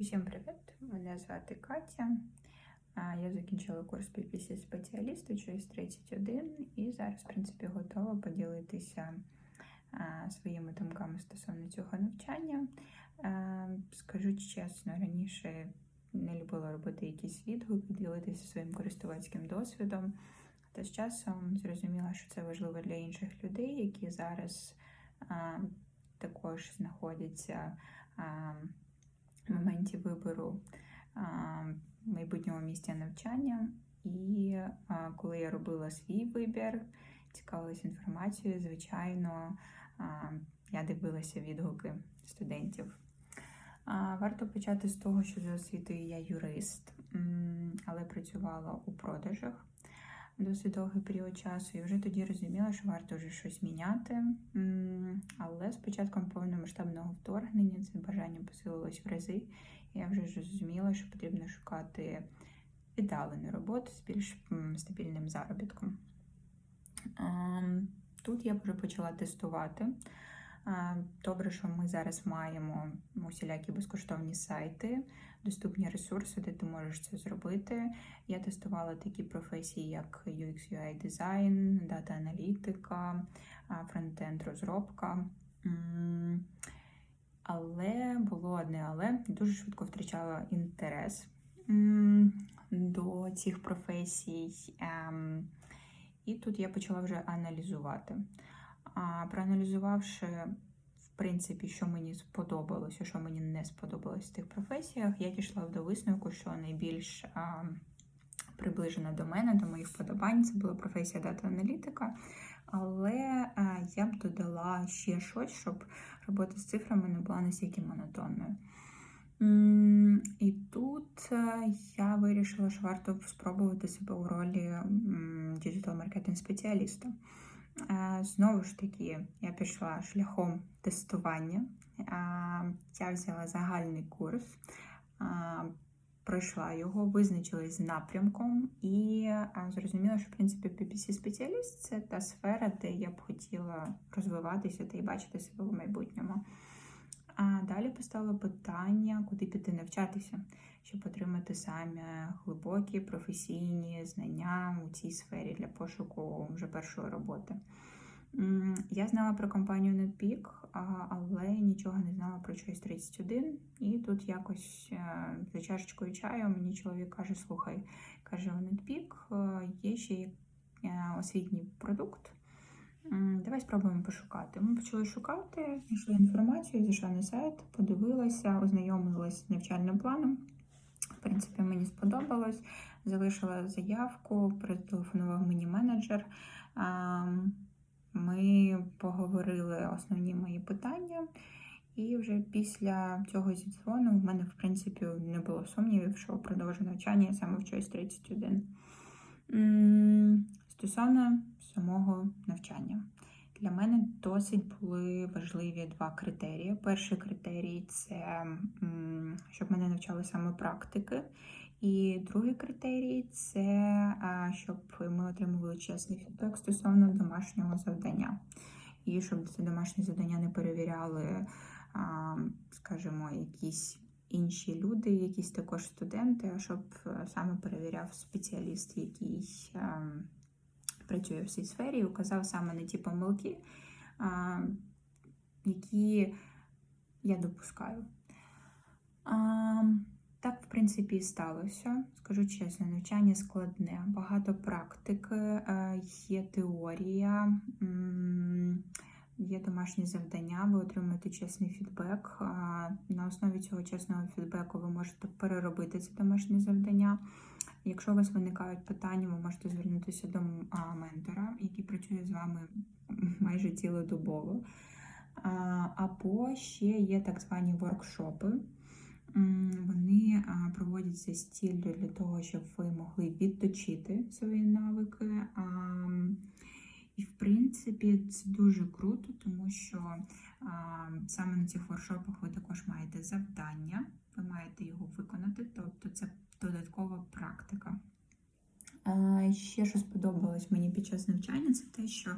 Усім привіт! Мене звати Катя. Я закінчила курс PPC спеціаліста через 31 і зараз, в принципі, готова поділитися своїми думками стосовно цього навчання. Скажу чесно, раніше не любила робити якісь відгуки, ділитися своїм користувацьким досвідом. Та з часом зрозуміла, що це важливо для інших людей, які зараз також знаходяться. Моменті вибору майбутнього місця навчання. І коли я робила свій вибір, цікавилася інформацією, звичайно, я дивилася відгуки студентів. Варто почати з того, що за освітою я юрист, але працювала у продажах досить довгий період часу, і вже тоді розуміла, що варто вже щось міняти. Але з початком повномасштабного вторгнення це бажання посилилось в рази. І я вже зрозуміла, що потрібно шукати віддалену роботу з більш стабільним заробітком. Ем, Тут я вже почала тестувати. Добре, що ми зараз маємо усілякі безкоштовні сайти, доступні ресурси, де ти можеш це зробити. Я тестувала такі професії, як UX, UI дизайн, дата аналітика, фронтенд розробка. Але було одне але дуже швидко втрачала інтерес до цих професій. Ем, І тут я почала вже аналізувати. А проаналізувавши, в принципі, що мені сподобалося, що мені не сподобалось в тих професіях, я дійшла до висновку, що найбільш а, приближена до мене, до моїх вподобань, це була професія дата-аналітика. Але а, я б додала ще щось, щоб робота з цифрами не була настільки монотонною. І тут е, я вирішила, що варто спробувати себе у ролі діджитал-маркетинг спеціаліста. Знову ж таки, я пішла шляхом тестування. Я взяла загальний курс, пройшла його, визначилась з напрямком і зрозуміла, що в принципі PPC-спеціаліст це та сфера, де я б хотіла розвиватися та й бачити себе в майбутньому. А далі поставила питання, куди піти навчатися, щоб отримати саме глибокі професійні знання у цій сфері для пошуку вже першої роботи. Я знала про компанію NetPeak, але нічого не знала про Choice 31. І тут якось е, за чашечкою чаю мені чоловік каже: слухай, каже, у NetPeak е, є ще е, освітній продукт. Давай спробуємо пошукати. Ми почали шукати, знайшли інформацію, зайшла на сайт, подивилася, ознайомилася з навчальним планом. В принципі, мені сподобалось. Залишила заявку, перетелефонував мені менеджер. Ми поговорили основні мої питання. І вже після цього зідзвону в мене, в принципі, не було сумнівів, що продовжу навчання саме в Choice 31. Стосовно самого навчання, для мене досить були важливі два критерії. Перший критерій це щоб мене навчали саме практики. І другий критерій це щоб ми отримували чесний фідбек стосовно домашнього завдання. І щоб це домашнє завдання не перевіряли, скажімо, якісь інші люди, якісь також студенти, а щоб е, саме перевіряв спеціаліст, який ем, працює в цій сфері, і указав саме на ті помилки, які я допускаю. Так, в принципі, і сталося. Скажу чесно, навчання складне, багато практики, е, є теорія, є домашні завдання, ви отримуєте чесний фідбек. На основі цього чесного фідбеку ви можете переробити це домашнє завдання. Якщо у вас виникають питання, ви можете звернутися до ментора, який працює з вами майже цілодобово. Або ще є так звані воркшопи. Вони проводяться з для того, щоб ви могли відточити свої навики. І, в принципі, це дуже круто, тому що а, саме на цих воркшопах ви також маєте завдання, ви маєте його виконати, тобто це додаткова практика. Ще що сподобалось мені під час навчання, це те, що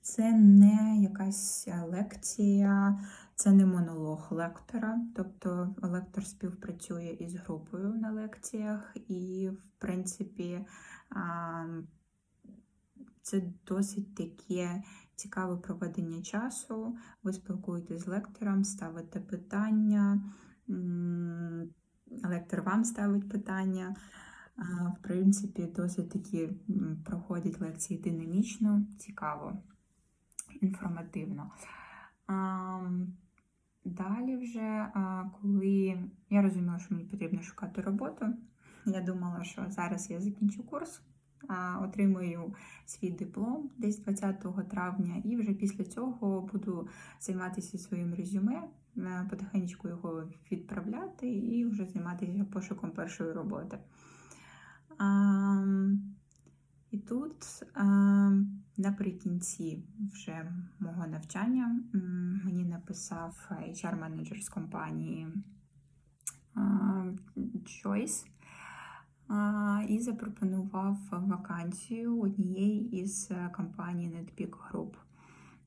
це не якась лекція, Це не монолог лектора, тобто лектор співпрацює із групою на лекціях, і, в принципі, це досить таке цікаве проведення часу. Ви спілкуєтесь з лектором, ставите питання, лектор вам ставить питання. В принципі, досить такі проходять лекції динамічно, цікаво, інформативно. Далі вже, коли я розуміла, що мені потрібно шукати роботу, я думала, що зараз я закінчу курс, отримую свій диплом десь 20 травня, і вже після цього буду займатися своїм резюме, потихеньку його відправляти і вже займатися пошуком першої роботи. Ам, І тут ам, наприкінці вже мого навчання мені написав HR-менеджер з компанії а, Choice а, і запропонував вакансію однієї із е, компаній NetPeak Group.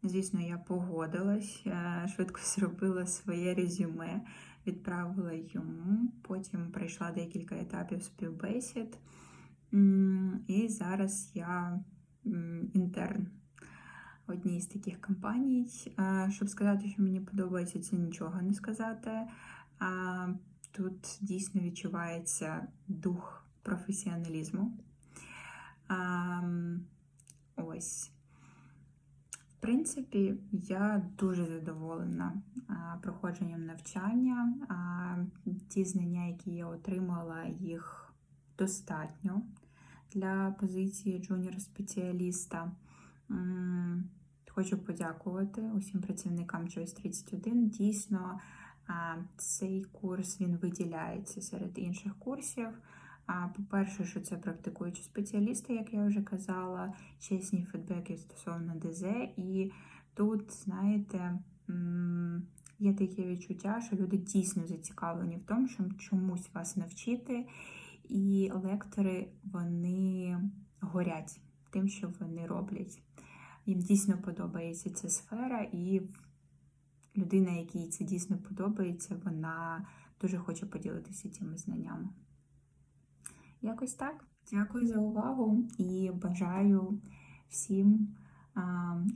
Звісно, я погодилась, е, швидко зробила своє резюме, відправила йому. Потім пройшла декілька етапів співбесід. І зараз я інтерн одній з таких компаній. Е, Щоб сказати, що мені подобається, це нічого не сказати. Тут дійсно відчувається дух професіоналізму. Ось. Принципі, я дуже задоволена проходженням навчання. Ті знання, які я отримала, їх достатньо для позиції джуніор-спеціаліста. Хочу подякувати усім працівникам Choice 31. Дійсно, цей курс він виділяється серед інших курсів. По-перше, що це практикуючі спеціалісти, як я вже казала, чесні фідбеки стосовно ДЗ. І тут, знаєте, є таке відчуття, що люди дійсно зацікавлені в тому, щоб чомусь вас навчити. І лектори вони горять тим, що вони роблять. Їм дійсно подобається ця сфера, і людина, якій це дійсно подобається, вона дуже хоче поділитися цими знаннями. Якось так. Дякую за увагу і бажаю всім а,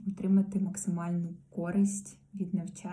отримати максимальну користь від навчання.